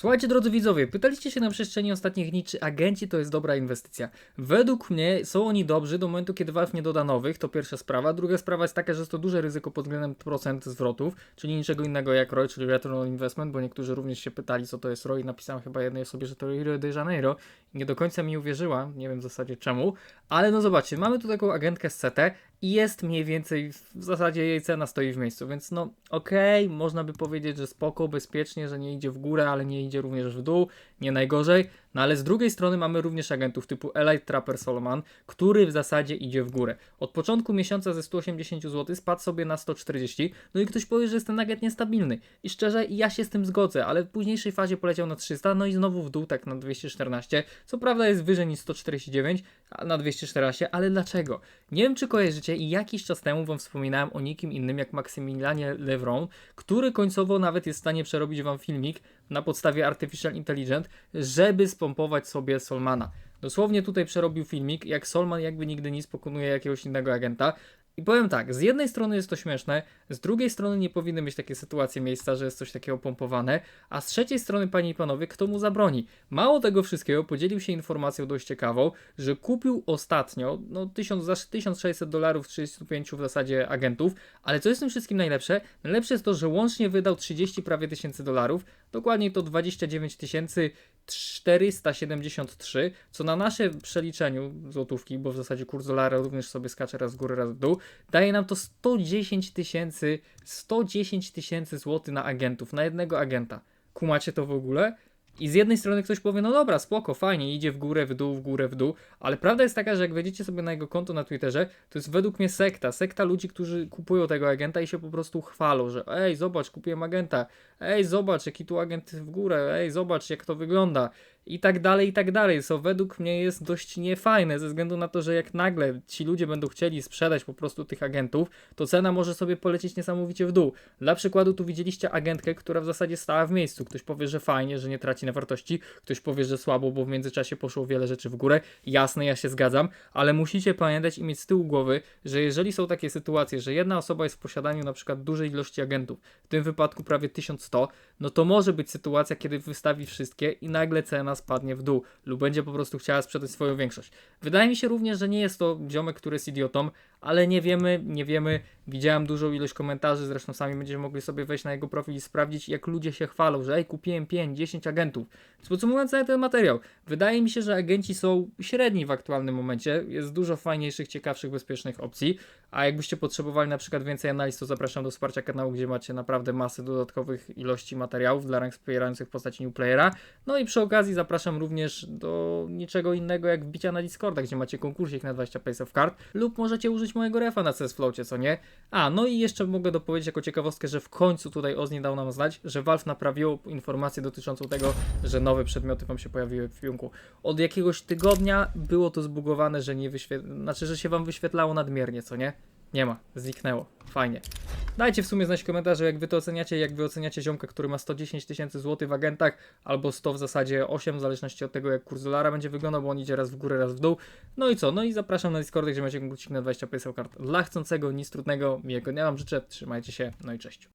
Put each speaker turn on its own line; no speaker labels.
Słuchajcie, drodzy widzowie, pytaliście się na przestrzeni ostatnich dni, czy agenci to jest dobra inwestycja. Według mnie są oni dobrzy do momentu, kiedy Valve nie doda nowych, to pierwsza sprawa. Druga sprawa jest taka, że jest to duże ryzyko pod względem procent zwrotów, czyli niczego innego jak ROI, czyli Return on Investment, bo niektórzy również się pytali, co to jest ROI. Napisałem chyba jednej osobie, że to Rio de Janeiro nie do końca mi uwierzyła, nie wiem w zasadzie czemu, ale no zobaczcie, mamy tu taką agentkę z CT jest mniej więcej, w zasadzie jej cena stoi w miejscu, więc no okej, można by powiedzieć, że spoko, bezpiecznie, że nie idzie w górę, ale nie idzie również w dół, nie najgorzej, no ale z drugiej strony mamy również agentów typu Elite Trapper Solomon, który w zasadzie idzie w górę. Od początku miesiąca ze 180 zł spadł sobie na 140, no i ktoś powie, że jest ten agent niestabilny. I szczerze, ja się z tym zgodzę, ale w późniejszej fazie poleciał na 300, no i znowu w dół tak na 214. Co prawda jest wyżej niż 149, a na 214, ale dlaczego? Nie wiem, czy kojarzycie i jakiś czas temu wam wspominałem o nikim innym jak Maksymilianie Levron, który końcowo nawet jest w stanie przerobić wam filmik na podstawie Artificial Intelligence, żeby spompować sobie Solmana. Dosłownie tutaj przerobił filmik, jak Solman jakby nigdy nic pokonuje jakiegoś innego agenta. I powiem tak, z jednej strony jest to śmieszne, z drugiej strony nie powinny być takie sytuacje miejsca, że jest coś takiego pompowane, a z trzeciej strony, panie i panowie, kto mu zabroni? Mało tego wszystkiego, podzielił się informacją dość ciekawą, że kupił ostatnio, no 1000, za 1600 dolarów 35 w zasadzie agentów, ale co jest w tym wszystkim najlepsze? Najlepsze jest to, że łącznie wydał 30 prawie tysięcy dolarów, dokładniej to 29 tysięcy 473, co na nasze przeliczeniu złotówki, bo w zasadzie kurs dolara również sobie skacze raz w górę, raz w dół, daje nam to 110 tysięcy, 110 tysięcy złotych na agentów, na jednego agenta. Kumacie to w ogóle? I z jednej strony ktoś powie, no dobra, spoko, fajnie, idzie w górę, w dół, w górę, w dół, ale prawda jest taka, że jak wejdziecie sobie na jego konto na Twitterze, to jest według mnie sekta, sekta ludzi, którzy kupują tego agenta i się po prostu chwalą, że ej, zobacz, kupiłem agenta, ej, zobacz, jaki tu agent w górę, ej, zobacz, jak to wygląda i tak dalej, i tak dalej, co według mnie jest dość niefajne, ze względu na to, że jak nagle ci ludzie będą chcieli sprzedać po prostu tych agentów, to cena może sobie polecieć niesamowicie w dół. Dla przykładu tu widzieliście agentkę, która w zasadzie stała w miejscu. Ktoś powie, że fajnie, że nie traci na wartości, ktoś powie, że słabo, bo w międzyczasie poszło wiele rzeczy w górę. Jasne, ja się zgadzam, ale musicie pamiętać i mieć z tyłu głowy, że jeżeli są takie sytuacje, że jedna osoba jest w posiadaniu na przykład dużej ilości agentów, w tym wypadku prawie 1100, no to może być sytuacja, kiedy wystawi wszystkie i nagle cena spadnie w dół lub będzie po prostu chciała sprzedać swoją większość. Wydaje mi się również, że nie jest to ziomek, który jest idiotą, ale nie wiemy, nie wiemy. Widziałem dużą ilość komentarzy, zresztą sami będziemy mogli sobie wejść na jego profil i sprawdzić, jak ludzie się chwalą, że ej, kupiłem 5, 10 agentów. Więc podsumowując cały ten materiał, wydaje mi się, że agenci są średni w aktualnym momencie. Jest dużo fajniejszych, ciekawszych, bezpiecznych opcji. A jakbyście potrzebowali na przykład więcej analiz, to zapraszam do wsparcia kanału, gdzie macie naprawdę masę dodatkowych ilości materiałów dla rank wspierających postaci new playera. No i przy okazji zapraszam również do niczego innego jak wbicia na Discorda, gdzie macie konkursik na 20 Place of Card lub możecie użyć mojego refa na CS co nie? A, no i jeszcze mogę dopowiedzieć jako ciekawostkę, że w końcu tutaj Ozni dał nam znać, że Valve naprawiło informację dotyczącą tego, że nowe przedmioty wam się pojawiły w piłku. Od jakiegoś tygodnia było to zbugowane, że nie wyświetla, znaczy, że się wam wyświetlało nadmiernie, co nie? Nie ma, zniknęło. Fajnie. Dajcie w sumie znać w komentarzu, jak wy to oceniacie, jak wy oceniacie ziomka, który ma 110 tysięcy złotych w agentach, albo 100 w zasadzie 8, w zależności od tego, jak kurs dolara będzie wyglądał, bo on idzie raz w górę, raz w dół. No i co? No i zapraszam na Discord, gdzie macie konkursik na 20 PSL kart dla chcącego, nic trudnego, miłego dnia wam życzę, trzymajcie się, no i cześć.